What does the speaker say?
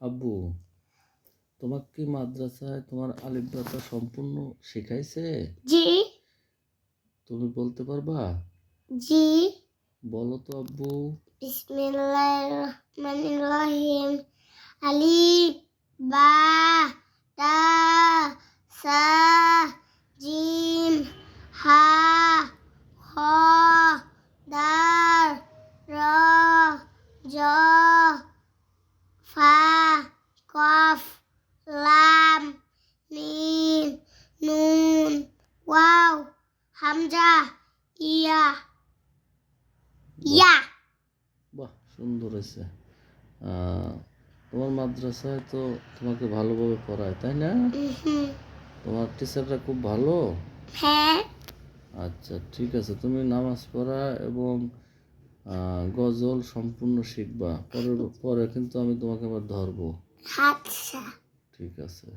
আব্বু তোমার কি মাদ্রাসায় তোমার আলিফবাটা সম্পূর্ণ শেখাইছে? জি। তুমি বলতে পারবা? জি। বলো তো আব্বু। বিসমিল্লাহির রহমানির রহিম আলিফ বা তা সা জিম হা খ দার র জ ওয়াও হামজা ইয়া ইয়া বাহ সুন্দর হয়েছে। তোমার মাদ্রাসায় তো তোমাকে ভালোভাবে পড়ায় তাই না? তোমার টিচাররা খুব ভালো? হ্যাঁ। আচ্ছা ঠিক আছে তুমি নামাজ পড়া এবং গজল সম্পূর্ণ শিখবা। পরে পরে কিন্তু আমি তোমাকে আবার ধরবো। আচ্ছা। ঠিক আছে।